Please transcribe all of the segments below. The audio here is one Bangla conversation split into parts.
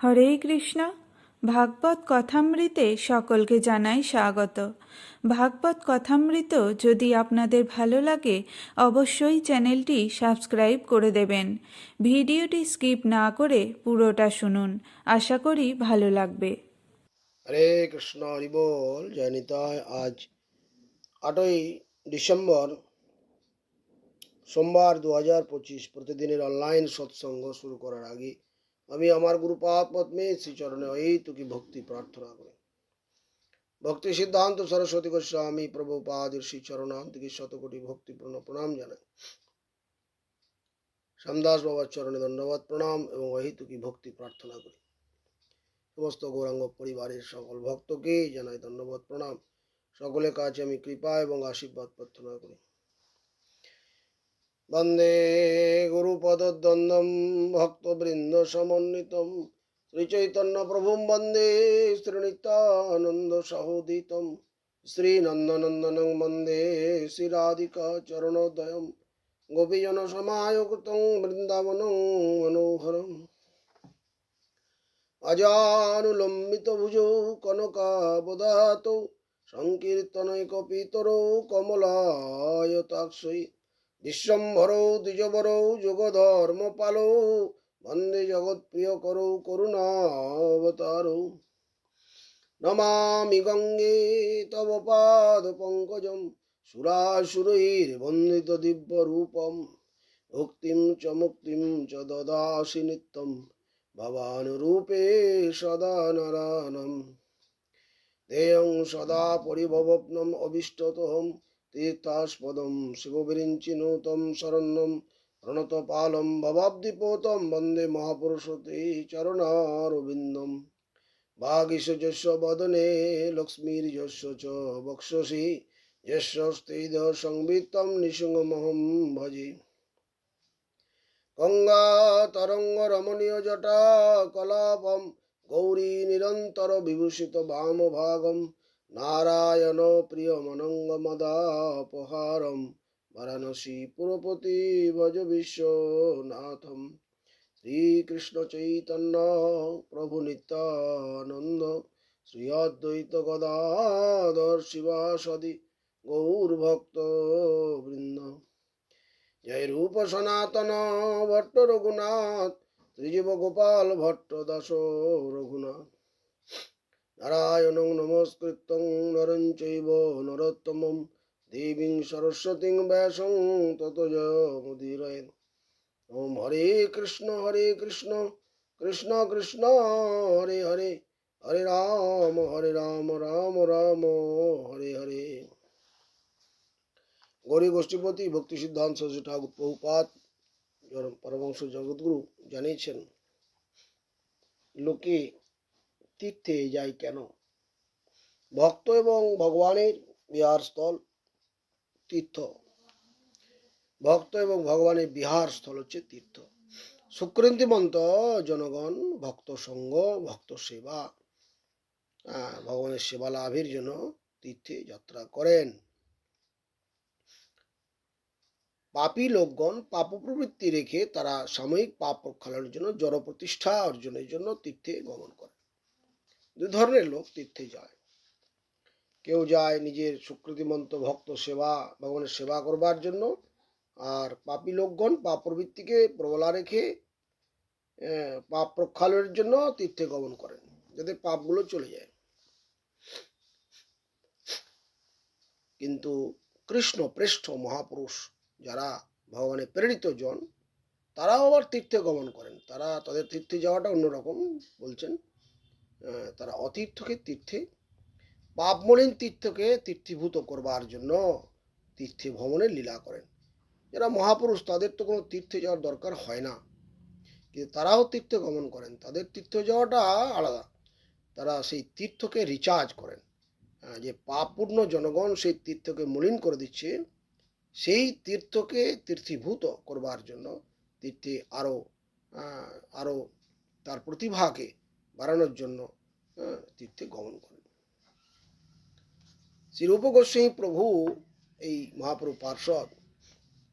হরে কৃষ্ণ। ভাগবত কথামৃতে সকলকে জানাই স্বাগত। ভাগবত কথামৃত যদি আপনাদের ভালো লাগে, অবশ্যই চ্যানেলটি সাবস্ক্রাইব করে দেবেন। ভিডিওটি স্কিপ না করে পুরোটা শুনুন। আশা করি ভালো লাগবে। হরে কৃষ্ণ হরিবোল জয় নিতাই আজ আটই ডিসেম্বর, সোমবার দু হাজার পঁচিশ। প্রতিদিনের অনলাইন সৎসঙ্গ শুরু করার আগে আমি আমার গুরুপাদ পদ্মে শ্রীচরণে এই তুকি ভক্তি প্রার্থনা করি। ভক্তি সিদ্ধান্ত সরস্বতী গোস্বামী প্রভুপাদ শ্রীচরণান্তিকে শতকোটি ভক্তিপূর্ণ প্রণাম জানাই। শ্যামদাস বাবার চরণে ধন্যবাদ প্রণাম এবং অহিতুকি ভক্তি প্রার্থনা করি। সমস্ত গৌরাঙ্গ পরিবারের সকল ভক্তকে জানাই ধন্যবাদ প্রণাম। সকলের কাছে আমি কৃপা এবং আশীর্বাদ প্রার্থনা করি। বন্দে গুরুপদদ্বন্দ্বম ভক্তবৃন্দ সমন্বিতম শ্রীচৈতন্য প্রভুম বন্দে শ্রীনিত্যানন্দ সহোদিতম। শ্রীনন্দনন্দনং বন্দে শ্রীরাধিকা চরণোদয়ম গোপীজন সমায়ুক্তং বৃন্দাবনং মনোহরম। অজানুলম্বিত ভুজৌ কনকাবদাত। সংকীর্তনৈকপিতরৌ কমলায়তাক্ষৈ বিশ্বম্ভরৌ, দ্বিজবরৌ, যোগধর্মপালৌ। বন্দে জগৎপ্রিয় করৌ করুণাবতারৌ। নমামি গঙ্গে তব পাদ পঙ্কজম। সুরাসুরৈর্বন্দিত দিব্যরূপম ভক্তিম চ মুক্তিম চ দদাসি নিত্যম। ভবানুরূপে সদা নারায়ণম। দেয়ং সদা পরিভবপ্নম অবিষ্টতহম তীর্থাস্পদম শিববিরিঞ্চিনুতম শরণ্যম প্রণতপালম ভবাব্দিপোতম বন্দে মহাপুরুষতে চরণারবিন্দম। ভাগীশযস্য বদনে লক্ষ্মীর্যস্য চ বক্ষসি যস্যস্তেদ সংবিত্তম নিসিংহমহম ভজে। গঙ্গা তরঙ্গ রমণীয় জটা কলাপম গৌরী নিরন্তর বিভূষিত বাম ভাগম নারায়ণ প্রিয় মনঙ্গ মদাপহারম বারাণসী পুরপতি ভজ বিশ্বনাথম। শ্রীকৃষ্ণ চৈতন্য প্রভু নিত্যানন্দ, শ্রী অদ্বৈত গদাধর শিবাসদি গৌর ভক্ত বৃন্দ। জয় রূপ সনাতন ভট্ট রঘুনাথ শ্রীজীব গোপাল ভট্ট দাস রঘুনাথ। নারায়ণ নমস্কৃতং নরং চৈব দেবীং সরস্বতীং ব্যাসং তত মুদিরয় ওম হরে কৃষ্ণ হরে কৃষ্ণ কৃষ্ণ কৃষ্ণ, হরে হরে হরে রাম হরে রাম রাম রাম, হরে হরে। গৌরী গোষ্ঠীপতি ভক্তি সিদ্ধান্ত সরস্বতী ঠাকুর প্রভুপাত পরমংশ জগৎগুরু জানিয়েছেন, লোকে তীর্থে যায় কেন? ভক্ত এবং ভগবানের বিহার স্থল তীর্থ। ভক্ত এবং ভগবানের বিহার স্থল হচ্ছে তীর্থ। সুকৃন্তিমন্ত জনগণ, ভক্ত সঙ্গ, ভক্ত সেবা। ভগবানের সেবা লাভের জন্য তীর্থে যাত্রা করেন। পাপী লোকগণ পাপ প্রবৃত্তি রেখে তারা সাময়িক পাপ প্রক্ষালনের জন্য জড় প্রতিষ্ঠা অর্জনের জন্য তীর্থে গমন করে ধরনের লোক তীর্থে যায়। কেউ যায় নিজের সুকৃতিমন্ত ভক্ত সেবা, ভগবানের সেবা করবার জন্য, আর পাপী লোকগণ পাপ প্রবৃত্তিকে প্রবলা রেখে পাপ প্রক্ষালনের জন্য তীর্থে গমন করেন, যাতে পাপগুলো চলে যায়। কিন্তু কৃষ্ণ পৃষ্ঠ মহাপুরুষ যারা ভগবানের প্রেরিত জন, তারাও আবার তীর্থে গমন করেন। তারা তাদের তীর্থে যাওয়াটা অন্যরকম বলছেন। তারা অতীর্থকে তীর্থে, পাপমলিন তীর্থকে তীর্থীভূত করবার জন্য তীর্থে ভ্রমণের লীলা করেন। যারা মহাপুরুষ, তাদের তো কোনো তীর্থে যাওয়ার দরকার হয় না। কিন্তু তারাও তীর্থে গমন করেন। তাদের তীর্থ যাওয়াটা আলাদা। তারা সেই তীর্থকে রিচার্জ করেন। যে পাপপূর্ণ জনগণ সেই তীর্থকে মলিন করে দিচ্ছে, সেই তীর্থকে তীর্থীভূত করবার জন্য তীর্থে আরও আরও তার প্রতিভাকে বাড়ানোর জন্য তীর্থে গমন করেন। শ্রী রূপ গোস্বামী প্রভু এই মহাপ্রভু পার্শ্বদ,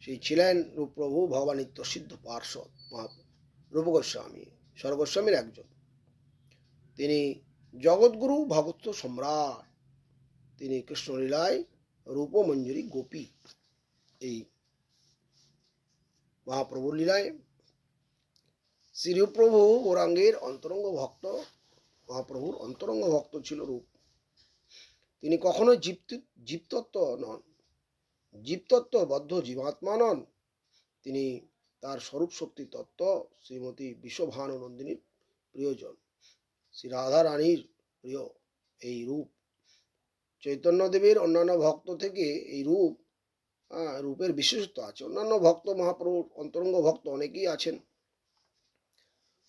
সেই ছিলেন রূপপ্রভু ভগবান নিত্য সিদ্ধ পার্শ্বদ মহা রূপ গোস্বামী স্বর্গোস্বামীর একজন। তিনি জগৎগুরু ভগত্ব সম্রাট। তিনি কৃষ্ণলীলায় রূপমঞ্জুরি গোপী। এই মহাপ্রভুর লীলায় শ্রীপ্রভু গৌরাঙ্গের অন্তরঙ্গ ভক্ত মহাপ্রভুর অন্তরঙ্গ ভক্ত ছিল রূপ। তিনি কখনো জীব জীবতত্ত্ব নন। জীবতত্ত্ব বদ্ধ জীবাত্মা নন। তিনি তার স্বরূপ শক্তি তত্ত্ব শ্রীমতী বিশ্বভানুনন্দিনীর প্রিয়জন। শ্রী রাধা রানীর প্রিয় এই রূপ। চৈতন্যদেবের অন্যান্য ভক্ত থেকে এই রূপ রূপের বিশেষত্ব আছে। অন্যান্য ভক্ত, মহাপ্রভুর অন্তরঙ্গ ভক্ত অনেকেই আছেন।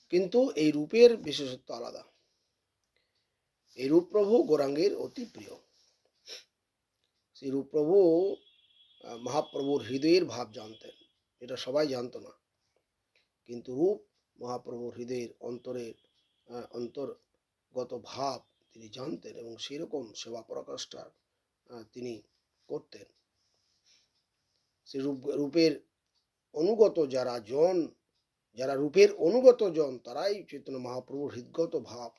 কিন্তু এই রূপের বিশেষত্ব আলাদা। এই রূপপ্রভু গৌরাঙ্গের অতি প্রিয় সেই রূপপ্রভু মহাপ্রভুর হৃদয়ের ভাব জানতেন। এটা সবাই জানতো না। কিন্তু রূপ মহাপ্রভুর হৃদয়ের অন্তরের অন্তর্গত ভাব তিনি জানতেন এবং সেরকম সেবা প্রকাশটা তিনি করতেন। সে রূপ রূপের অনুগত যারা জন, যারা রূপের অনুগত জন, তারাই চৈতন্য মহাপ্রভুর হৃদগত ভাব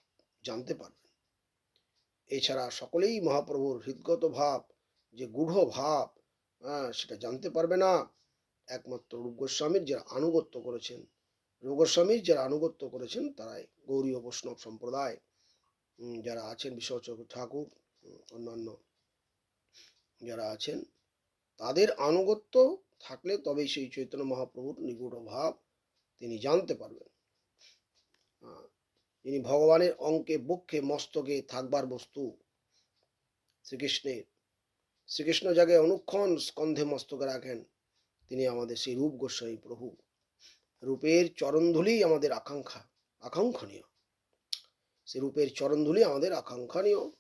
জানতে পারবেন এছাড়া সকলেই মহাপ্রভুর হৃদগত ভাব, যে গূঢ় ভাব হ্যাঁ সেটা জানতে পারবে না। একমাত্র রূপ গোস্বামীর যারা আনুগত্য করেছেন, রূপ গোস্বামীর যারা আনুগত্য করেছেন, তারাই গৌরীয় বৈষ্ণব সম্প্রদায়। যারা আছেন বিশ্বচক্র ঠাকুর অন্যান্য যারা আছেন, তাদের আনুগত্য থাকলে তবেই সেই চৈতন্য মহাপ্রভুর নিগুঢ় ভাব তিনি জানতে পারবেন। তিনি ভগবানের অঙ্কে বক্ষে মস্তকে থাকবার বস্তু। শ্রীকৃষ্ণের, শ্রীকৃষ্ণ জায়গায় অনুক্ষণ স্কন্ধে মস্তকে রাখেন, তিনি আমাদের সেই রূপ গোস্বামী প্রভু। রূপের চরণধুলি আমাদের আকাঙ্ক্ষা, আকাঙ্ক্ষণীয়। সে রূপের চরণধুলি আমাদের আকাঙ্ক্ষণীয়।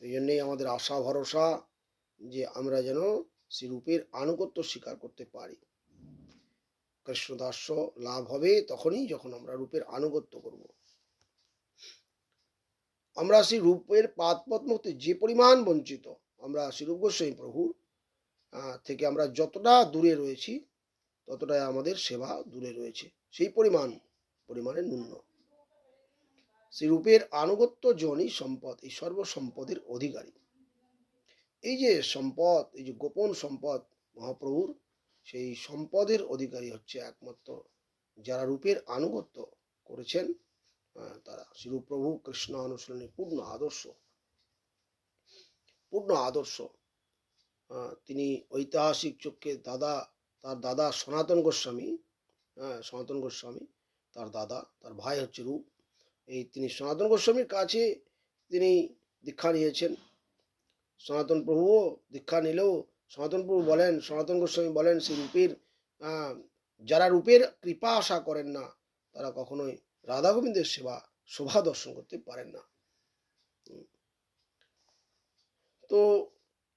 এই জন্যেই আমাদের আশা, ভরসা যে আমরা যেন সে রূপের আনুগত্য স্বীকার করতে পারি। কৃষ্ণদাস্য লাভ হবে তখনই যখন আমরা রূপের আনুগত্য করব। আমরা সেই রূপের পাদ পদ্ম হতে যে পরিমাণ বঞ্চিত, আমরা শ্রীরূপ গোস্বামী প্রভুর থেকে আমরা যতটা দূরে রয়েছি, ততটাই আমাদের সেবা দূরে রয়েছে। সেই পরিমাণ, পরিমাণে ন্যূন। সেই রূপের আনুগত্য জনই সম্পদ, এই সর্বসম্পদের অধিকারী। এই যে সম্পদ, এই যে গোপন সম্পদ মহাপ্রভুর সেই সম্পদের অধিকারী হচ্ছে একমাত্র যারা রূপের আনুগত্য করেছেন তারা শ্রীরূপপ্রভু কৃষ্ণ অনুশীলনের পূর্ণ আদর্শ। পূর্ণ আদর্শ। তিনি ঐতিহাসিক চক্ষে দাদা, তার দাদা সনাতন গোস্বামী হ্যাঁ সনাতন গোস্বামী, তার দাদা, তার ভাই হচ্ছে রূপ। এই তিনি সনাতন গোস্বামীর কাছে তিনি দীক্ষা নিয়েছেন। সনাতন প্রভুও দীক্ষা নিলেও সনাতন প্রভু বলেন, সনাতন গোস্বামী বলেন, সেই রূপের যারা রূপের কৃপা আশা করেন না, তারা কখনোই রাধা গোবিন্দের সেবা, শোভা দর্শন করতে পারেন না। তো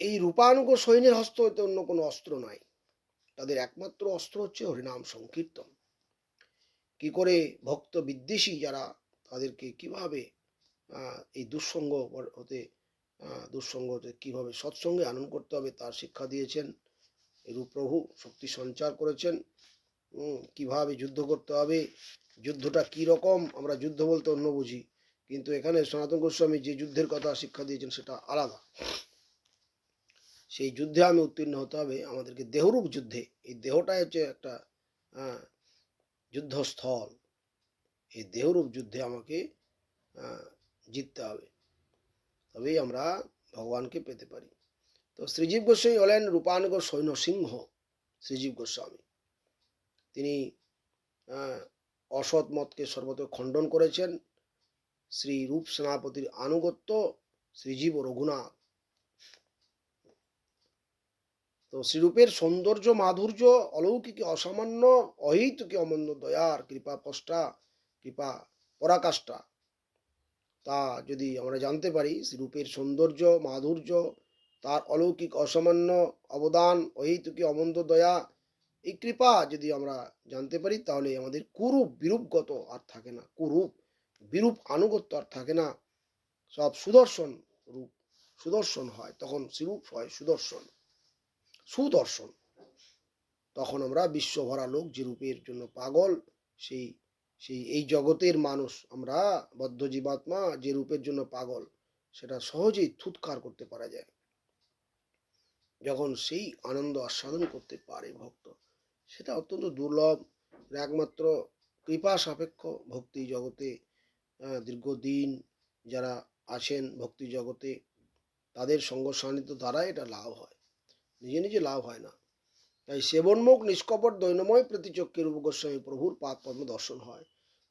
এই রূপানুগ সৈন্যের হস্ত হইতে অন্য কোনো অস্ত্র নাই। তাদের একমাত্র অস্ত্র হচ্ছে হরিনাম সংকীর্তন। কি করে ভক্ত বিদ্বেষী যারা তাদেরকে কীভাবে এই দুঃসঙ্গ হতে দুঃসঙ্গ কীভাবে সৎসঙ্গে আনন্দ করতে হবে তার শিক্ষা দিয়েছেন এই রূপপ্রভু, শক্তি সঞ্চার করেছেন। কীভাবে যুদ্ধ করতে হবে, যুদ্ধটা কি রকম, আমরা যুদ্ধ বলতে অন্য বুঝি, কিন্তু এখানে সনাতন গোস্বামী যে যুদ্ধের কথা শিক্ষা দিয়েছেন সেটা আলাদা। সেই যুদ্ধে আমি উত্তীর্ণ হতে হবে আমাদেরকে দেহরূপ যুদ্ধে। এই দেহটাই হচ্ছে একটা যুদ্ধস্থল। এই দেহরূপ যুদ্ধে আমাকে জিততে হবে। তবেই আমরা ভগবানকে পেতে পারি। তো শ্রীজীব গোস্বামী হলেন রূপানুগ সৈন্য সিংহ, শ্রীজীব গোস্বামী। তিনি অসৎ মতকে সর্বত খণ্ডন করেছেন। শ্রী রূপ সেনাপতির আনুগত্য শ্রীজীব ও রঘুনাথ। তো শ্রীরূপের সৌন্দর্য, মাধুর্য, অলৌকিক, অসামান্য, অহৈতুকী অমন্য দয়ার কৃপা পষ্টা, কৃপা পরাকাষ্ঠা। তা যদি আমরা জানতে পারি রূপের সৌন্দর্য, মাধুর্য, তার অলৌকিক অসামান্য অবদান, অহৈতুকী অমন্দ দয়া, এই কৃপা যদি আমরা জানতে পারি, তাহলে আমাদের কুরূপ বিরূপগত আর থাকে না। কুরূপ বিরূপ আনুগত্য আর থাকে না। সব সুদর্শন রূপ, সুদর্শন হয়, তখন শ্রীরূপ হয় সুদর্শন সুদর্শন। তখন আমরা বিশ্বভরা লোক যে রূপের জন্য পাগল, সেই সেই এই জগতের মানুষ আমরা বদ্ধ জীবাত্মা যে রূপের জন্য পাগল, সেটা সহজেই থুৎকার করতে পারা যায়। যখন সেই আনন্দ আস্বাদন করতে পারে ভক্ত, সেটা অত্যন্ত দুর্লভ একমাত্র কৃপা সাপেক্ষ ভক্তি জগতে দীর্ঘদিন যারা আছেন ভক্তি জগতে, তাদের সঙ্গ সান্নিধ্য দ্বারা এটা লাভ হয়। নিজে নিজে লাভ হয় না। তাই সেবনমুখ, নিষ্কপট দৈনময় প্রতিচক্ষে রূপ গোস্বামী প্রভুর পাদ পদ্ম দর্শন হয়।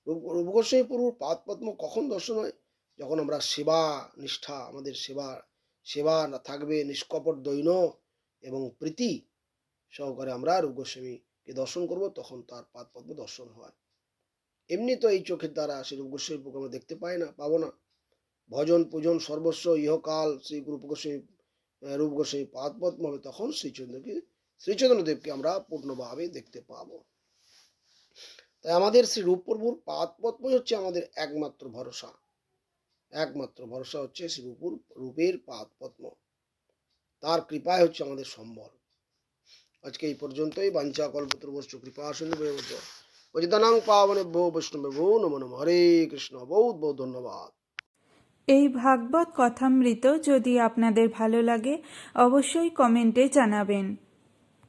রূপ গোস্বামী প্রভুর পাদ পদ্ম কখন দর্শন হয়? যখন আমরা সেবা, নিষ্ঠা, আমাদের সেবা সেবা না থাকবে, নিষ্কপট দৈন এবং প্রীতি সহকারে আমরা রূপ গোস্বামীকে দর্শন করব, তখন তার পাদ পদ্ম দর্শন হয়। এমনি তো এই চোখের দ্বারা সে রূপ গোস্বামী প্রভুকে আমরা দেখতে পাই না, পাবো না। ভজন, পূজন, সর্বস্ব, ইহকাল শ্রী রূপ গোস্বামী রূপ গোস্বামী হবে, তখন শ্রীচন্দ্রকে শ্রীচন্দ্রদেবকে আমরা পূর্ণভাবে দেখতে পাবো। তাই আমাদের শ্রী রূপপ্রভুর পাদ পদ্মই হচ্ছে আমাদের একমাত্র ভরসা। একমাত্র ভরসা হচ্ছে শ্রী রূপুর, রূপের পাদ পদ্ম তার কৃপায় হচ্ছে আমাদের সম্বল। আজকে এই পর্যন্তই। বাঞ্ছা কল্পতরবশ্য কৃপা সিন্ধু পজিতানাং পাবনে নম নম। হরে কৃষ্ণ। বহুত বহুত ধন্যবাদ। এই ভাগবত কথামৃত যদি আপনাদের ভালো লাগে, অবশ্যই কমেন্টে জানাবেন।